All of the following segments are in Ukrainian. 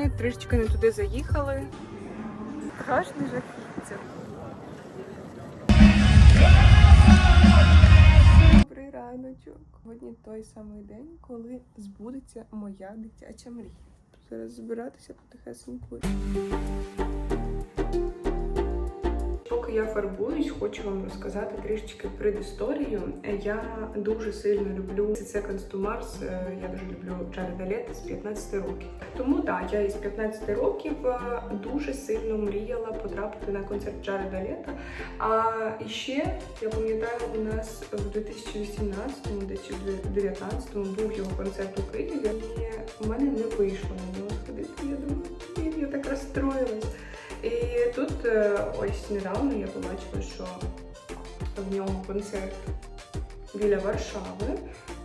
ми трішечки не туди заїхали. Страшне жахіття. Добрий раночок. Сьогодні той самий день, коли збудеться моя дитяча мрія. Зараз збиратися потихесеньку. Поки я фарбуюсь, хочу вам розказати трішечки предісторію. Я дуже сильно люблю Second to Mars, Я дуже люблю Джареда Лето з 15 років. Тому так, я із 15 років е, дуже сильно мріяла потрапити на концерт Джареда Лето. А ще я пам'ятаю, у нас в 2018-му, десь в 2019-му був його концерт у Києві. І в мене не вийшло на нього сходити. Я думаю, я так розстроїлась. Е, ось недавно я побачила, що в нього концерт біля Варшави.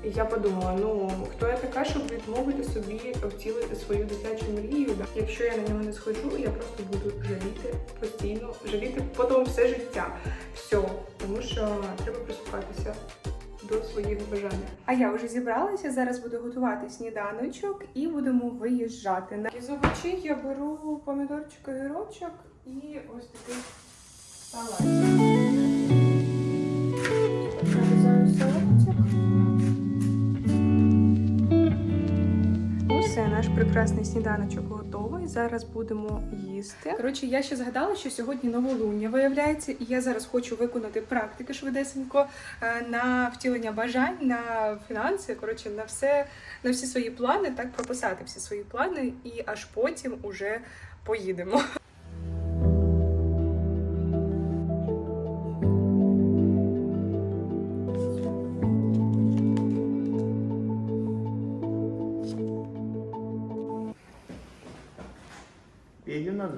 І я подумала, ну хто я така, щоб відмовити собі втілити свою дитячу мрію. Якщо я на нього не сходжу, я просто буду жаліти постійно, жаліти потім все життя. Все, тому що треба прислухатися до своїх бажань. А я вже зібралася. Зараз буду готувати сніданочок і будемо виїжджати. На із овочей я беру помідорчик, огірочок і ось такий салат. Нарізаю салатик. Усе, наш прекрасний сніданочок готовий. Зараз будемо їсти. Коротше, я ще згадала, що сьогодні новолуння виявляється, і я зараз хочу виконати практики швидесенько е, на втілення бажань, на фінанси. Коротше, на все, на всі свої плани, так прописати всі свої плани, і аж потім уже поїдемо.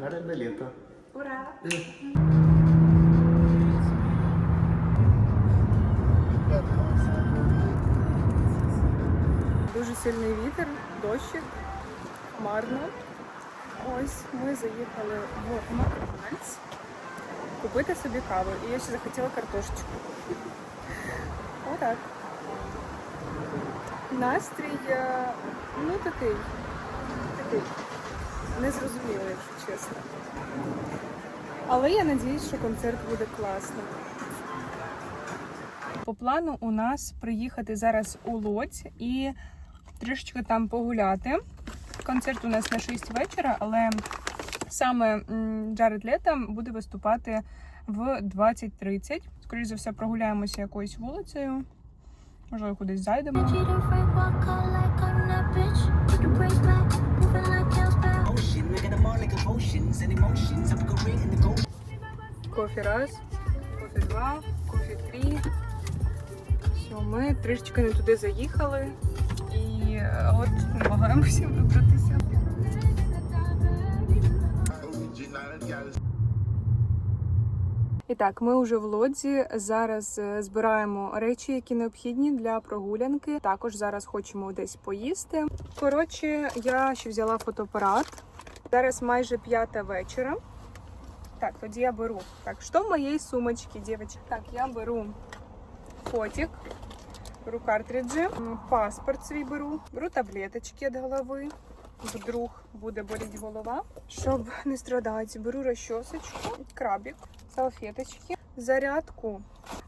На Джареда. Ура! Дуже сильний вітер, дощик, хмарно. Ось ми заїхали в Макдональдс купити собі каву. І я ще захотіла картошечку. Отак. Настрій, е, ну такий, такий, незрозумілий, якщо чесно. Але я надіюсь, що концерт буде класним. По плану у нас приїхати зараз у Лодзь і трішечки там погуляти. Концерт у нас на 6 вечора, але саме Джаред Лето буде виступати в 20.30. Скоріше за все, прогуляємося якоюсь вулицею. Можливо, кудись зайдемо. Кофі раз, кофі два, кофі три. Все, ми трішечки не туди заїхали і е, от намагаємося вибратися. І так, ми вже в лодзі. Зараз е, збираємо речі, які необхідні для прогулянки. Також зараз хочемо десь поїсти. Коротше, я ще взяла фотоапарат. Зараз майже п'ята вечора. Так, тоді я беру. Так, що в моїй сумочці, дівчатки? Так, я беру фотик, беру картриджі, паспорт свій беру, беру таблеточки від голови. Вдруг буде боліти голова. Щоб не страдати, беру розчосочку, крабик, салфеточки, зарядку.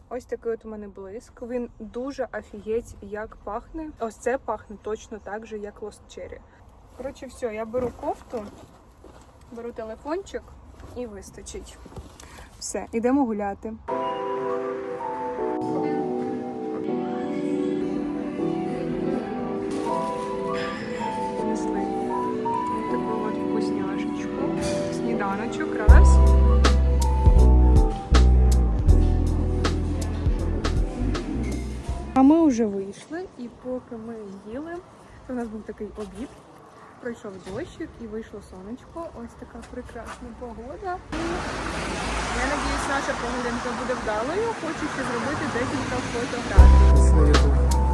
Ось такий от у мене блиск. Він дуже офігеть як пахне. Ось це пахне точно так же, як Lost Cherry. Коротше, все, я беру кофту, беру телефончик і вистачить. Все, йдемо гуляти. А ми вже вийшли, і поки ми їли, це в нас був такий обід. Пройшов дощик і вийшло сонечко. Ось така прекрасна погода. Я надіюсь, наша прогулянка буде вдалою. Хочу ще зробити декілька фотографій.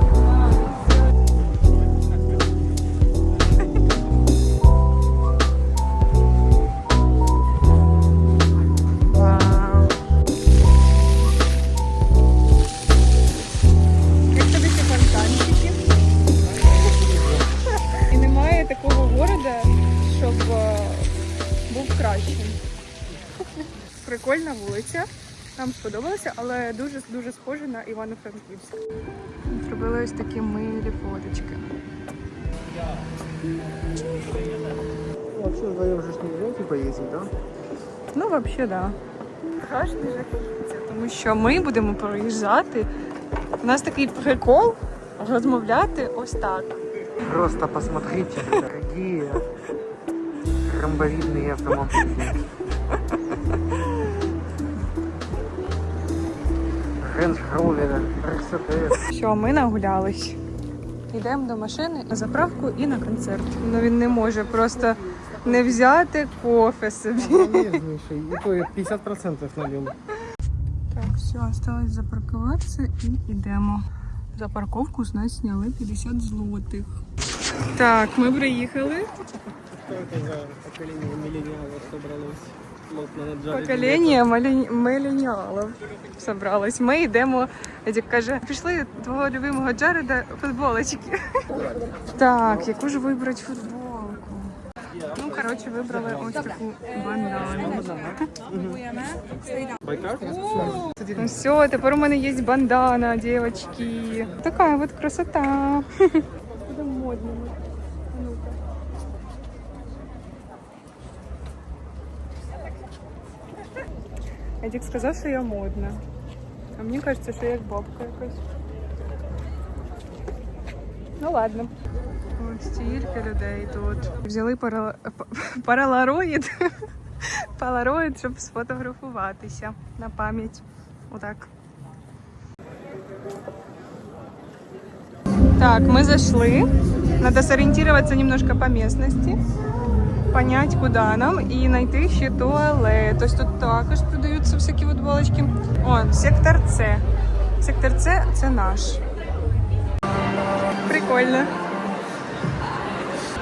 Нам сподобалося, але дуже дуже схоже на Івано-Франківськ. Зробили ось такі милі фоточки. Вообще вдвоем же ж нельзя типа ездить, да? Ну, взагалі, да. Страшно жахіття, тому що ми будемо проїжджати. У нас такий прикол розмовляти ось так. Просто посмотрите, какие ромбовидные автомобили. Рейндж Ровер, Мерседес. Що ми нагулялись. Йдемо до машини на заправку і на концерт. Ну він не може просто не взяти кофе собі. Полезнейший. То 50% налил. Так, все, осталось запаркуватися і йдемо. За парковку з нас зняли 50 злотих. Так, ми приїхали. Что это за поколение миллениалов собралось? Покоління меленіалів собралось. Ми йдемо. Едік каже, пішли твого любимого Джареда футболочки. Так, яку ж вибрати футболку? Ну, коротше, вибрали ось таку бандану. Ну все, тепер у мене є бандана, дівчатки. Така от красота. Буде модними. Едік сказав, що я модна. А мені кажеться, що я як бабка якась. Ну ладно. Ось стільки людей тут. Взяли пара... паралароїд. Полароїд, щоб сфотографуватися на пам'ять. Отак. Так, мы зашли. Надо сориентироваться немножко по местности, понять, куда нам, и найти ще туалет. Ось тут також продаються всякі футболочки. О, сектор С. Сектор С це наш. Прикольно.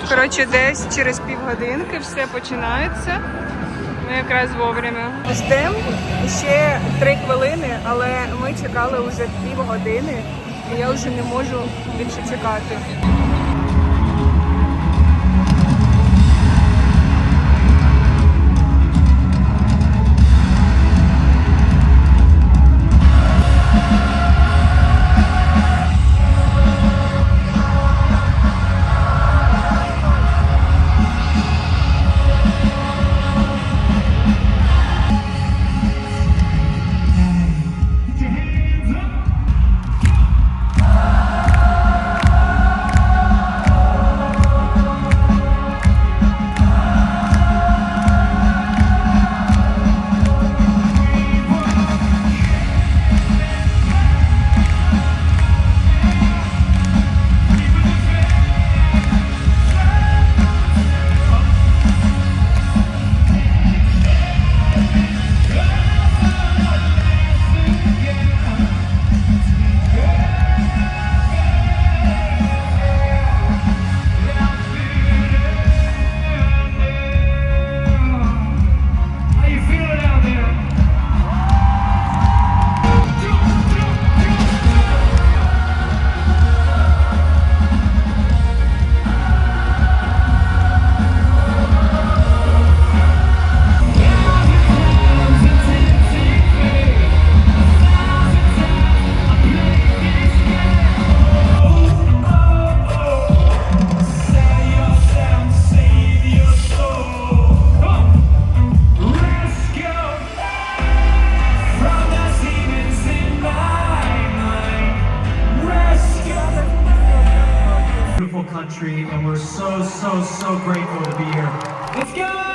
Коротше, десь через півгодинки все починається. Ми якраз вовремя. Ждемо ще три хвилини, але ми чекали вже півгодини, і я вже не можу більше чекати. So, so, so grateful to be here. Let's go!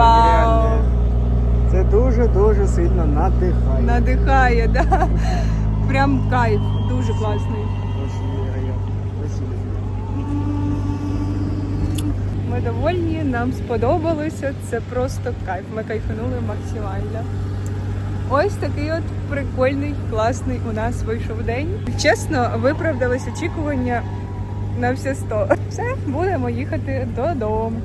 Вау. Це дуже-дуже сильно надихає. Надихає, да? Прям кайф, дуже класний. Ми довольні, нам сподобалося. Це просто кайф. Ми кайфанули максимально. Ось такий от прикольний, класний у нас вийшов день. Чесно, виправдались очікування на все сто. Все, будемо їхати додому.